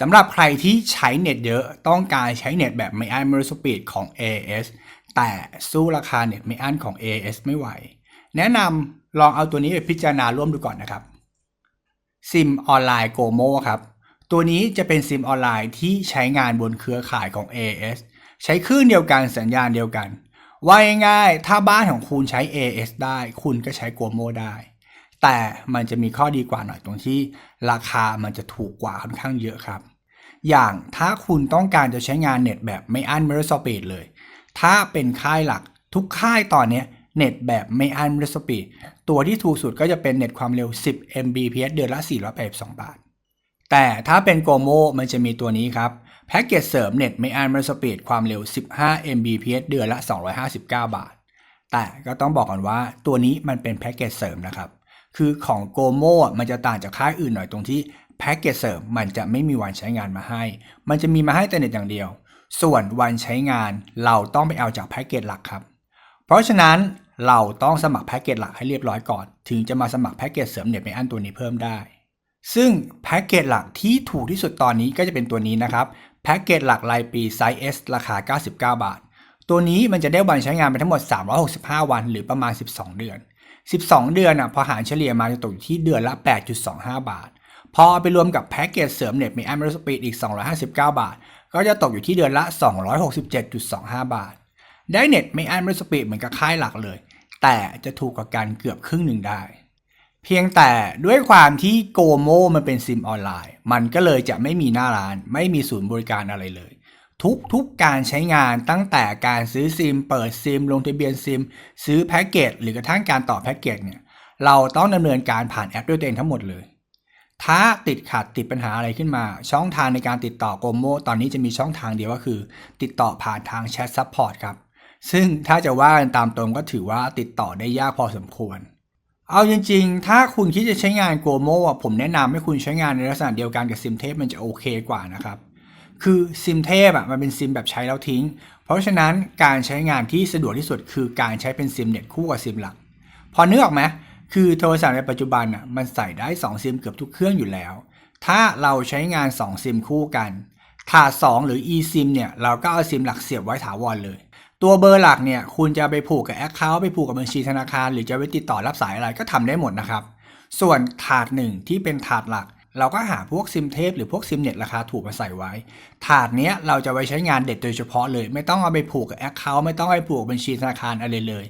สำหรับใครที่ใช้เน็ตเยอะต้องการใช้เน็ตแบบไม่อั้นม่รู้สปีดของ AS แต่สู้ราคาเน็ตไม่อั้นของ AS ไม่ไหว แนะนำลองเอาตัวนี้ไปพิจารณาร่วมดูก่อนนะครับ ซิมออนไลน์โกโมครับ ตัวนี้จะเป็นซิมออนไลน์ที่ใช้งานบนเครือข่ายของ AS ใช้คลื่นเดียวกันสัญญาณเดียวกัน ว่าง่ายๆถ้าบ้านของคุณใช้ AS ได้ คุณก็ใช้โกโมได้ แต่มันจะมีข้อดีกว่าหน่อยตรงที่ราคามันจะถูกกว่าค่อนข้างเยอะครับ อย่างถ้าคุณต้องการจะใช้งานเน็ตแบบไม่อั้นม่รู้สปีดเลย ถ้าเป็นค่ายหลักทุกค่ายตอนนี้เน็ตแบบไม่อั้นม่รู้สปีดตัวที่ถูกสุดก็จะเป็นเน็ตความเร็ว 10 Mbps เดือนละ 482 บาท แต่ถ้าเป็นโกโมมันจะมีตัวนี้ครับแพ็กเกจเสริมเน็ตไม่อั้นม่รู้สปีดความเร็ว 15 Mbps เดือนละ 259 บาท แต่ก็ต้องบอกก่อนว่าตัวนี้มันเป็นแพ็กเกจเสริมนะครับ คือของโกโมมันจะต่างจากค่ายอื่นหน่อยตรงที่แพ็กเกจเสริมมันจะไม่มีวันใช้งานมาให้ มันจะมีมาให้แต่เน็ตอย่างเดียว ส่วนวันใช้งานเราต้องไปเอาจากแพ็กเกจหลักครับ เพราะฉะนั้นเราต้องสมัครแพ็กเกจหลักให้เรียบร้อยก่อน ถึงจะมาสมัครแพ็กเกจเสริมเน็ตไมอันตัวนี้เพิ่มได้ ซึ่งแพ็กเกจหลักที่ถูกที่สุดตอนนี้ก็จะเป็นตัวนี้นะครับแพ็กเกจหลักรายปีไซส์ S ราคา 99 บาท ตัวนี้มันจะได้วันใช้งานไปทั้งหมด 365 วัน หรือประมาณ 12 เดือน 12 เดือนอะพอหารเฉลี่ยมาจะตกอยู่ที่เดือนละ 8.25 บาท พอเอาไปรวมกับแพ็กเกจเสริมเน็ตมีแอมเบอร์สปีดอีก 259 บาท ก็จะตกอยู่ที่เดือนละ 267.25 บาท ได้เน็ตไม่อันไม่สปีดเหมือนกับค่ายหลักเลย แต่จะถูกกว่ากันเกือบครึ่งหนึ่งได้ เพียงแต่ด้วยความที่โกโมมันเป็นซิมออนไลน์ มันก็เลยจะไม่มีหน้าร้าน ไม่มีศูนย์บริการอะไรเลย ทุกทุกการใช้งานตั้งแต่การซื้อซิม เปิดซิม ลงทะเบียนซิม ซื้อแพ็กเกจหรือกระทั่งการต่อแพ็กเกจเนี่ยเราต้องดำเนินการผ่านแอปด้วยตัวเองทั้งหมดเลย ถ้าติดขัดติดปัญหาอะไรขึ้นมา ช่องทางในการติดต่อโกโมตอนนี้จะมีช่องทางเดียวก็คือ ติดต่อผ่านทางแชทซัพพอร์ตครับ ซึ่งถ้าจะว่ากันตามตรงก็ถือว่าติดต่อได้ยากพอสมควร เอาจริงๆ ถ้าคุณคิดจะใช้งานโกโม่ผมแนะนำให้คุณใช้งานในลักษณะเดียวกันกับซิมเทพมันจะโอเคกว่านะครับ คือซิมเทพอะมันเป็นซิมแบบใช้แล้วทิ้ง เพราะฉะนั้นการใช้งานที่สะดวกที่สุดคือการใช้เป็นซิมเน็ตคู่กับซิมหลัก พอนึกออกไหมคือโทรศัพท์ในปัจจุบันอะมันใส่ได้ 2 ซิมเกือบทุกเครื่องอยู่แล้ว ถ้าเราใช้งาน 2 ซิมคู่กันถาด2หรือ eSIM เนี่ยเราก็เอาซิมหลักเสียบไว้ถาวรเลย ตัวเบอร์หลักเนี่ยคุณจะไปผูกกับแอคเคาท์ไปผูกกับบัญชีธนาคาร หรือจะไปติดต่อรับสายอะไรก็ทำได้หมดนะครับ ส่วนถาดหนึ่งที่เป็นถาดหลัก เราก็หาพวกซิมเทปหรือพวกซิมเน็ตราคาถูกมาใส่ไว้ ถาดเนี้ยเราจะไว้ใช้งานเด็ดโดยเฉพาะเลย ไม่ต้องเอาไปผูกกับแอคเคาท์ไม่ต้องไปผูกบบัญชีธนาคารอะไรเลย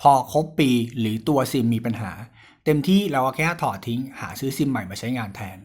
พอครบปีหรือตัวซิมมีปัญหา เต็มที่เราก็แค่ถอดทิ้งหาซื้อซิมใหม่มาใช้งานแทน